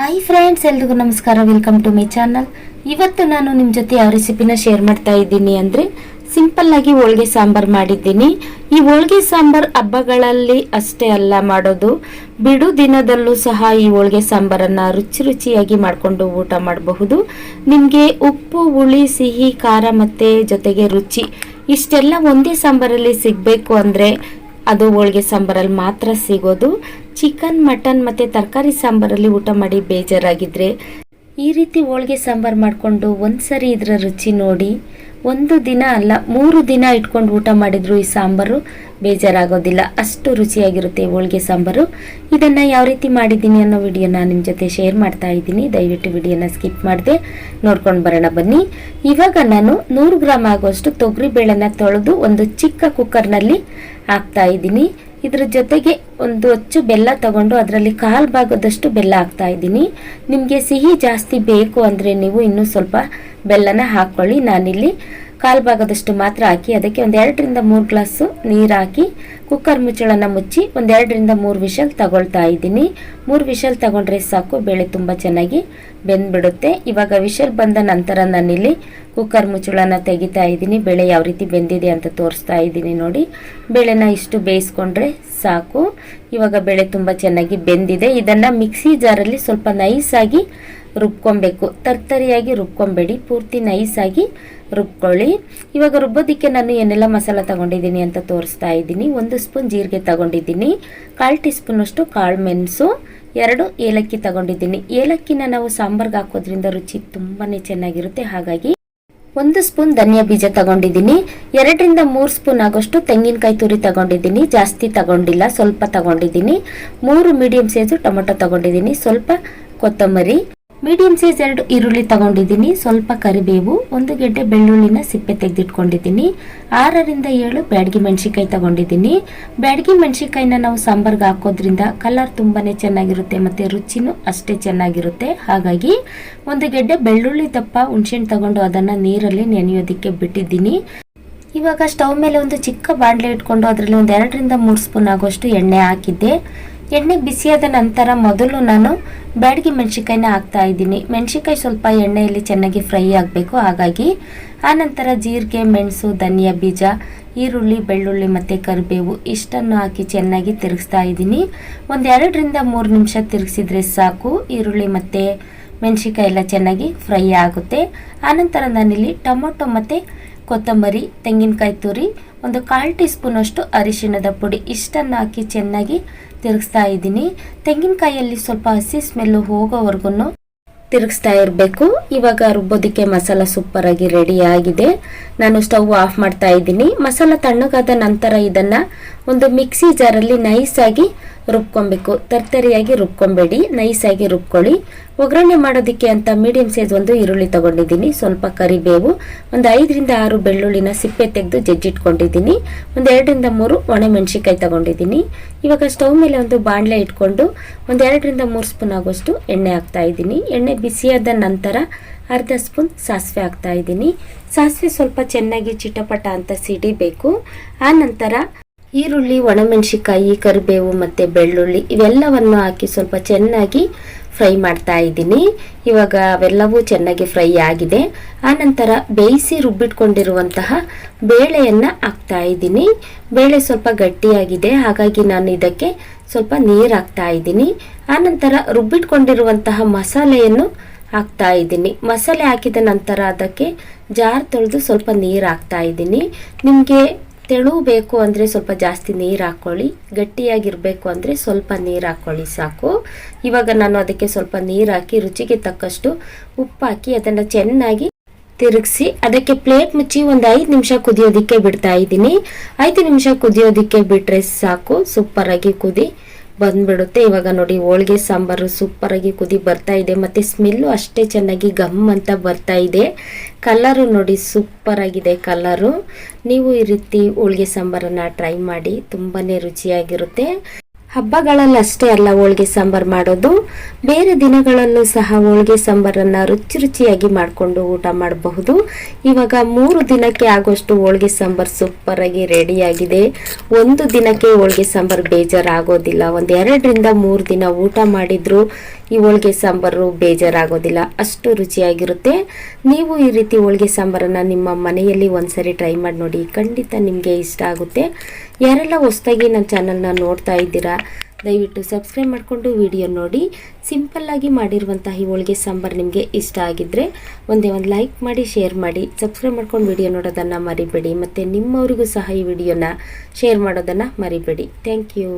Hi friends ಎಲ್ರಿಗೂ ನಮಸ್ಕಾರ. Welcome to my channel ಇವತ್ತು ನಾನು ನಿಮ್ಮ ಜೊತೆ ಯಾವ ರೆಸಿಪಿನ ಶೇರ್ ಮಾಡ್ತಾ ಇದ್ದೀನಿ ಅಂದರೆ ಸಿಂಪಲ್ ಆಗಿ ಹೋಳಿಗೆ ಸಾಂಬಾರ್ ಮಾಡಿದ್ದೀನಿ. ಈ ಹೋಳಿಗೆ ಸಾಂಬಾರ್ ಹಬ್ಬಗಳಲ್ಲಿ ಅಷ್ಟೇ ಅಲ್ಲ ಮಾಡೋದು. ಬಿಡು ದಿನದಲ್ಲೂ ಸಹ ಈ ಹೋಳಿಗೆ ಸಾಂಬಾರನ್ನು ರುಚಿ ರುಚಿಯಾಗಿ ಮಾಡಿಕೊಂಡು ಊಟ ಮಾಡಬಹುದು. ನಿಮಗೆ ಉಪ್ಪು, ಹುಳಿ, ಸಿಹಿ, ಖಾರ ಮತ್ತು ಜೊತೆಗೆ ರುಚಿ ಇಷ್ಟೆಲ್ಲ ಒಂದೇ ಸಾಂಬಾರಲ್ಲಿ ಸಿಗಬೇಕು ಅಂದರೆ ಅದು ಹೋಳಿಗೆ ಸಾಂಬಾರಲ್ಲಿ ಮಾತ್ರ ಸಿಗೋದು. ಚಿಕನ್ ಮಟನ್ ಮತ್ತು ತರಕಾರಿ ಸಾಂಬಾರಲ್ಲಿ ಊಟ ಮಾಡಿ ಬೇಜಾರಾಗಿದ್ರೆ ಈ ರೀತಿ ಹೋಳಿಗೆ ಸಾಂಬಾರು ಮಾಡಿಕೊಂಡು ಒಂದು ಸರಿ ಇದರ ರುಚಿ ನೋಡಿ. ಒಂದು ದಿನ ಅಲ್ಲ, ಮೂರು ದಿನ ಇಟ್ಕೊಂಡು ಊಟ ಮಾಡಿದ್ರು ಈ ಸಾಂಬಾರು. ಬೇಜಾರಾಗೋದಿಲ್ಲ, ಅಷ್ಟು ರುಚಿಯಾಗಿರುತ್ತೆ ಹೋಳಿಗೆ ಸಾಂಬಾರು. ಇದನ್ನು ಯಾವ ರೀತಿ ಮಾಡಿದ್ದೀನಿ ಅನ್ನೋ ವಿಡಿಯೋನ ನಿಮ್ಮ ಜೊತೆ ಶೇರ್ ಮಾಡ್ತಾ ಇದ್ದೀನಿ. ದಯವಿಟ್ಟು ವಿಡಿಯೋನ ಸ್ಕಿಪ್ ಮಾಡದೆ ನೋಡ್ಕೊಂಡು ಬರೋಣ ಬನ್ನಿ. ಇವಾಗ ನಾನು ನೂರು ಗ್ರಾಮ್ ಆಗುವಷ್ಟು ತೊಗರಿ ಬೇಳೆನ ತೊಳೆದು ಒಂದು ಚಿಕ್ಕ ಕುಕ್ಕರ್ನಲ್ಲಿ ಹಾಕ್ತಾ ಇದ್ದೀನಿ. ಇದ್ರ ಜೊತೆಗೆ ಒಂದು ಅಚ್ಚು ಬೆಲ್ಲ ತಗೊಂಡು ಅದರಲ್ಲಿ ಕಾಲು ಭಾಗದಷ್ಟು ಬೆಲ್ಲ ಹಾಕ್ತಾ ಇದ್ದೀನಿ. ನಿಮಗೆ ಸಿಹಿ ಜಾಸ್ತಿ ಬೇಕು ಅಂದರೆ ನೀವು ಇನ್ನೂ ಸ್ವಲ್ಪ ಬೆಲ್ಲನ ಹಾಕ್ಕೊಳ್ಳಿ ನಾನಿಲ್ಲಿ ಕಾಲು ಭಾಗದಷ್ಟು ಮಾತ್ರ ಹಾಕಿ, ಅದಕ್ಕೆ ಒಂದು ಎರಡರಿಂದ ಮೂರು ಗ್ಲಾಸು ನೀರು ಹಾಕಿ ಕುಕ್ಕರ್ ಮುಚ್ಚಳನ ಮುಚ್ಚಿ ಒಂದು ಎರಡರಿಂದ ಮೂರು ವಿಷಲ್ ತಗೊಳ್ತಾ ಇದ್ದೀನಿ. ಮೂರು ವಿಷಲ್ ತಗೊಂಡ್ರೆ ಸಾಕು, ಬೇಳೆ ತುಂಬ ಚೆನ್ನಾಗಿ ಬೆಂದ್ಬಿಡುತ್ತೆ. ಇವಾಗ ವಿಷಲ್ ಬಂದ ನಂತರ ನಾನಿಲ್ಲಿ ಕುಕ್ಕರ್ ಮುಚ್ಚಳನ ತೆಗಿತಾ ಇದ್ದೀನಿ. ಬೇಳೆ ಯಾವ ರೀತಿ ಬೆಂದಿದೆ ಅಂತ ತೋರಿಸ್ತಾ ಇದ್ದೀನಿ ನೋಡಿ. ಬೇಳೆನ ಇಷ್ಟು ಬೇಯಿಸ್ಕೊಂಡ್ರೆ ಸಾಕು. ಇವಾಗ ಬೇಳೆ ತುಂಬ ಚೆನ್ನಾಗಿ ಬೆಂದಿದೆ. ಇದನ್ನು ಮಿಕ್ಸಿ ಜಾರಲ್ಲಿ ಸ್ವಲ್ಪ ನೈಸಾಗಿ ರುಬ್ಕೊಬೇಕು. ತರ್ತರಿಯಾಗಿ ರುಬ್ಕೊಬೇಡಿ. ಪೂರ್ತಿ ನೈಸಾಗಿ ರುಬ್ಕೊಳ್ಳಿ. ಇವಾಗ ರುಬ್ಬೋದಕ್ಕೆ ನಾನು ಏನೆಲ್ಲ ಮಸಾಲ ತಗೊಂಡಿದ್ದೀನಿ ಅಂತ ತೋರಿಸ್ತಾ ಇದ್ದೀನಿ. ಒಂದು ಸ್ಪೂನ್ ಜೀರಿಗೆ ತಗೊಂಡಿದ್ದೀನಿ. ಕಾಲು ಟೀ ಸ್ಪೂನಷ್ಟು ಕಾಳು ಮೆಣಸು. ಎರಡು ಏಲಕ್ಕಿ ತಗೊಂಡಿದ್ದೀನಿ. ಏಲಕ್ಕಿನ ನಾವು ಸಾಂಬಾರ್ಗೆ ಹಾಕೋದ್ರಿಂದ ರುಚಿ ತುಂಬಾ ಚೆನ್ನಾಗಿರುತ್ತೆ. ಹಾಗಾಗಿ ಒಂದು ಸ್ಪೂನ್ ಧನಿಯಾ ಬೀಜ ತಗೊಂಡಿದ್ದೀನಿ. ಎರಡರಿಂದ ಮೂರು ಸ್ಪೂನ್ ಆಗೋಷ್ಟು ತೆಂಗಿನಕಾಯಿ ತುರಿ ತಗೊಂಡಿದ್ದೀನಿ. ಜಾಸ್ತಿ ತಗೊಂಡಿಲ್ಲ, ಸ್ವಲ್ಪ ತಗೊಂಡಿದ್ದೀನಿ. ಮೂರು ಮೀಡಿಯಂ ಸೈಜು ಟೊಮೊಟೊ ತಗೊಂಡಿದ್ದೀನಿ. ಸ್ವಲ್ಪ ಕೊತ್ತಂಬರಿ. ಮೀಡಿಯಂ ಸೈಜ್ ಎರಡು ಈರುಳ್ಳಿ ತಗೊಂಡಿದ್ದೀನಿ. ಸ್ವಲ್ಪ ಕರಿಬೇವು, ಒಂದು ಗೆಡ್ಡೆ ಬೆಳ್ಳುಳ್ಳಿನ ಸಿಪ್ಪೆ ತೆಗೆದಿಟ್ಕೊಂಡಿದ್ದೀನಿ. ಆರರಿಂದ ಏಳು ಬ್ಯಾಡಗಿ ಮೆಣಸಿಕಾಯಿ ತಗೊಂಡಿದ್ದೀನಿ. ಬ್ಯಾಡಗಿ ಮೆಣಸಿಕಾಯಿನ ನಾವು ಸಾಂಬಾರ್ಗೆ ಹಾಕೋದ್ರಿಂದ ಕಲರ್ ತುಂಬಾ ಚೆನ್ನಾಗಿರುತ್ತೆ ಮತ್ತು ರುಚಿನೂ ಅಷ್ಟೇ ಚೆನ್ನಾಗಿರುತ್ತೆ. ಹಾಗಾಗಿ ಒಂದು ಗೆಡ್ಡೆ ಬೆಳ್ಳುಳ್ಳಿ ದಪ್ಪ ಹುಣ್ಸೆಹಣ್ಣು ತಗೊಂಡು ಅದನ್ನು ನೀರಲ್ಲಿ ನೆನೆಯೋದಕ್ಕೆ ಬಿಟ್ಟಿದ್ದೀನಿ. ಇವಾಗ ಸ್ಟವ್ ಮೇಲೆ ಒಂದು ಚಿಕ್ಕ ಬಾಣಲೆ ಇಟ್ಕೊಂಡು ಅದರಲ್ಲಿ ಒಂದು ಎರಡರಿಂದ ಮೂರು ಸ್ಪೂನ್ ಆಗೋಷ್ಟು ಎಣ್ಣೆ ಹಾಕಿದ್ದೆ. ಎಣ್ಣೆ ಬಿಸಿಯಾದ ನಂತರ ಮೊದಲು ನಾನು ಬ್ಯಾಡಗಿ ಮೆಣಸಿಕಾಯಿನ ಹಾಕ್ತಾ ಇದ್ದೀನಿ. ಮೆಣಸಿಕಾಯಿ ಸ್ವಲ್ಪ ಎಣ್ಣೆಯಲ್ಲಿ ಚೆನ್ನಾಗಿ ಫ್ರೈ ಆಗಬೇಕು. ಹಾಗಾಗಿ ಆನಂತರ ಜೀರಿಗೆ, ಮೆಣಸು, ಧನಿಯಾ ಬೀಜ, ಈರುಳ್ಳಿ, ಬೆಳ್ಳುಳ್ಳಿ ಮತ್ತು ಕರಿಬೇವು ಇಷ್ಟನ್ನು ಹಾಕಿ ಚೆನ್ನಾಗಿ ತಿರುಗಿಸ್ತಾ ಇದ್ದೀನಿ. ಒಂದು ಎರಡರಿಂದ ಮೂರು ನಿಮಿಷ ತಿರುಗಿಸಿದ್ರೆ ಸಾಕು. ಈರುಳ್ಳಿ ಮತ್ತು ಮೆಣಸಿಕಾಯಿ ಎಲ್ಲ ಚೆನ್ನಾಗಿ ಫ್ರೈ ಆಗುತ್ತೆ. ಆನಂತರ ನಾನಿಲ್ಲಿ ಟೊಮೊಟೊ ಮತ್ತು ಕೊತ್ತಂಬರಿ, ತೆಂಗಿನಕಾಯಿ ತುರಿ, ಒಂದು ಕಾಲು ಟೀ ಸ್ಪೂನಷ್ಟು ಅರಿಶಿಣದ ಪುಡಿ ಇಷ್ಟನ್ನು ಹಾಕಿ ಚೆನ್ನಾಗಿ ತಿರುಗಿಸ್ತಾ ಇದ್ದೀನಿ. ತೆಂಗಿನಕಾಯಲ್ಲಿ ಸ್ವಲ್ಪ ಹಸಿ ಸ್ಮೆಲ್ಲು ಹೋಗೋವರೆಗೂ ತಿರುಗಿಸ್ತಾ ಇರಬೇಕು. ಇವಾಗ ರುಬ್ಬೋದಕ್ಕೆ ಮಸಾಲ ಸೂಪರಾಗಿ ರೆಡಿ ಆಗಿದೆ. ನಾನು ಸ್ಟವ್ ಆಫ್ ಮಾಡ್ತಾ ಇದ್ದೀನಿ. ಮಸಾಲ ತಣ್ಣಗಾದ ನಂತರ ಇದನ್ನು ಒಂದು ಮಿಕ್ಸಿ ಜಾರಲ್ಲಿ ನೈಸಾಗಿ ರುಬ್ಕೊಬೇಕು. ತರ್ತರಿಯಾಗಿ ರುಬ್ಕೊಬೇಡಿ. ನೈಸಾಗಿ ರುಬ್ಕೊಳ್ಳಿ. ಒಗ್ಗರಣೆ ಮಾಡೋದಕ್ಕೆ ಅಂತ ಮೀಡಿಯಂ ಸೈಜ್ ಒಂದು ಈರುಳ್ಳಿ ತಗೊಂಡಿದ್ದೀನಿ. ಸ್ವಲ್ಪ ಕರಿಬೇವು, ಒಂದು ಐದರಿಂದ ಆರು ಬೆಳ್ಳುಳ್ಳಿನ ಸಿಪ್ಪೆ ತೆಗೆದು ಜಜ್ಜಿಟ್ಕೊಂಡಿದ್ದೀನಿ. ಒಂದು ಎರಡರಿಂದ ಮೂರು ಒಣಮೆಣಸಿಕಾಯಿ ತಗೊಂಡಿದ್ದೀನಿ. ಇವಾಗ ಸ್ಟವ್ ಮೇಲೆ ಒಂದು ಬಾಣಲೆ ಇಟ್ಕೊಂಡು ಒಂದು ಎರಡರಿಂದ ಮೂರು ಸ್ಪೂನ್ ಆಗೋಷ್ಟು ಎಣ್ಣೆ ಹಾಕ್ತಾ ಇದ್ದೀನಿ. ಎಣ್ಣೆ ಬಿಸಿಯಾದ ನಂತರ ಅರ್ಧ ಸ್ಪೂನ್ ಸಾಸಿವೆ ಹಾಕ್ತಾ ಇದ್ದೀನಿ. ಸಾಸಿವೆ ಸ್ವಲ್ಪ ಚೆನ್ನಾಗಿ ಚಿಟಪಟ ಅಂತ ಸಿಡಿಬೇಕು. ಆ ನಂತರ ಈರುಳ್ಳಿ ಒಣಮೆಣಸಿಕಾಯಿ ಕರಿಬೇವು ಮತ್ತು ಬೆಳ್ಳುಳ್ಳಿ ಇವೆಲ್ಲವನ್ನು ಹಾಕಿ ಸ್ವಲ್ಪ ಚೆನ್ನಾಗಿ ಫ್ರೈ ಮಾಡ್ತಾ ಇದ್ದೀನಿ. ಇವಾಗ ಅವೆಲ್ಲವೂ ಚೆನ್ನಾಗಿ ಫ್ರೈ ಆಗಿದೆ. ಆನಂತರ ಬೇಯಿಸಿ ರುಬ್ಬಿಟ್ಕೊಂಡಿರುವಂತಹ ಬೇಳೆಯನ್ನು ಹಾಕ್ತಾ ಇದ್ದೀನಿ. ಬೇಳೆ ಸ್ವಲ್ಪ ಗಟ್ಟಿಯಾಗಿದೆ, ಹಾಗಾಗಿ ನಾನು ಇದಕ್ಕೆ ಸ್ವಲ್ಪ ನೀರು ಹಾಕ್ತಾ ಇದ್ದೀನಿ. ಆನಂತರ ರುಬ್ಬಿಟ್ಕೊಂಡಿರುವಂತಹ ಮಸಾಲೆಯನ್ನು ಹಾಕ್ತಾ ಇದ್ದೀನಿ. ಮಸಾಲೆ ಹಾಕಿದ ನಂತರ ಅದಕ್ಕೆ ಜಾರ್ ತೊಳೆದು ಸ್ವಲ್ಪ ನೀರು ಹಾಕ್ತಾ ಇದ್ದೀನಿ. ನಿಮಗೆ ತೆಳು ಬೇಕು ಅಂದರೆ ಸ್ವಲ್ಪ ಜಾಸ್ತಿ ನೀರು ಹಾಕ್ಕೊಳ್ಳಿ ಗಟ್ಟಿಯಾಗಿರಬೇಕು ಅಂದರೆ ಸ್ವಲ್ಪ ನೀರು ಹಾಕ್ಕೊಳ್ಳಿ ಸಾಕು. ಇವಾಗ ನಾನು ಅದಕ್ಕೆ ಸ್ವಲ್ಪ ನೀರು ಹಾಕಿ, ರುಚಿಗೆ ತಕ್ಕಷ್ಟು ಉಪ್ಪು ಹಾಕಿ, ಅದನ್ನು ಚೆನ್ನಾಗಿ ತಿರುಗಿಸಿ, ಅದಕ್ಕೆ ಪ್ಲೇಟ್ ಮುಚ್ಚಿ ಒಂದು ಐದು ನಿಮಿಷ ಕುದಿಯೋದಕ್ಕೆ ಬಿಡ್ತಾ ಇದ್ದೀನಿ. ಐದು ನಿಮಿಷ ಕುದಿಯೋದಕ್ಕೆ ಬಿಟ್ಟರೆ ಸಾಕು, ಸೂಪರಾಗಿ ಕುದಿ. ಬಂದ್ಬಿಡುತ್ತೆ. ಇವಾಗ ನೋಡಿ, ಹೋಳಿಗೆ, ಸಾಂಬಾರು ಸೂಪರಾಗಿ ಕುದಿ ಬರ್ತಾ ಇದೆ. ಮತ್ತು ಸ್ಮೆಲ್ಲು ಅಷ್ಟೇ ಚೆನ್ನಾಗಿ ಗಮ್ ಅಂತ ಬರ್ತಾ ಇದೆ. ಕಲರು ನೋಡಿ ಸೂಪರ್ ಆಗಿದೆ ಕಲರು ನೀವು ಈ ರೀತಿ ಹೋಳಿಗೆ, ಸಾಂಬಾರನ್ನು ಟ್ರೈ ಮಾಡಿ ತುಂಬಾ ರುಚಿಯಾಗಿರುತ್ತೆ. ಹಬ್ಬಗಳಲ್ಲಿ ಅಷ್ಟೇ ಅಲ್ಲ, ಹೋಳಿಗೆ ಸಾಂಬಾರು ಮಾಡೋದು. ಬೇರೆ ದಿನಗಳಲ್ಲೂ ಸಹ ಹೋಳಿಗೆ ಸಾಂಬಾರನ್ನು ರುಚಿ ರುಚಿಯಾಗಿ ಮಾಡಿಕೊಂಡು ಊಟ ಮಾಡಬಹುದು. ಇವಾಗ ಮೂರು ದಿನಕ್ಕೆ ಆಗೋಷ್ಟು ಹೋಳಿಗೆ ಸಾಂಬಾರು ಸೂಪರಾಗಿ ರೆಡಿಯಾಗಿದೆ ಒಂದು ದಿನಕ್ಕೆ ಹೋಳಿಗೆ ಸಾಂಬಾರು ಬೇಜಾರಾಗೋದಿಲ್ಲ. ಒಂದು ಎರಡರಿಂದ ಮೂರು ದಿನ ಊಟ ಮಾಡಿದ್ರು ಈ ಹೋಳಿಗೆ ಸಾಂಬಾರು ಬೇಜಾರಾಗೋದಿಲ್ಲ, ಅಷ್ಟು ರುಚಿಯಾಗಿರುತ್ತೆ. ನೀವು ಈ ರೀತಿ ಹೋಳಿಗೆ ಸಾಂಬಾರನ್ನು ನಿಮ್ಮ ಮನೆಯಲ್ಲಿ ಒಂದ್ಸರಿ ಟ್ರೈ ಮಾಡಿ ನೋಡಿ, ಖಂಡಿತ ನಿಮಗೆ ಇಷ್ಟ ಆಗುತ್ತೆ. ಯಾರೆಲ್ಲ ಹೊಸದಾಗಿ ನನ್ನ ಚಾನಲ್ನ ನೋಡ್ತಾ ಇದ್ದೀರಾ, ದಯವಿಟ್ಟು ಸಬ್ಸ್ಕ್ರೈಬ್ ಮಾಡಿಕೊಂಡು ವಿಡಿಯೋ ನೋಡಿ. ಸಿಂಪಲ್ಲಾಗಿ ಮಾಡಿರುವಂತಹ ಈ ಹೋಳಿಗೆ ಸಾಂಬಾರು ನಿಮಗೆ ಇಷ್ಟ ಆಗಿದ್ದರೆ ಒಂದೇ ಒಂದು ಲೈಕ್ ಮಾಡಿ, ಶೇರ್ ಮಾಡಿ, ಸಬ್ಸ್ಕ್ರೈಬ್ ಮಾಡ್ಕೊಂಡು ವಿಡಿಯೋ ನೋಡೋದನ್ನು ಮರಿಬೇಡಿ. ಮತ್ತು ನಿಮ್ಮವರಿಗೂ ಸಹ ಈ ವಿಡಿಯೋನ ಶೇರ್ ಮಾಡೋದನ್ನು ಮರಿಬೇಡಿ. Thank you.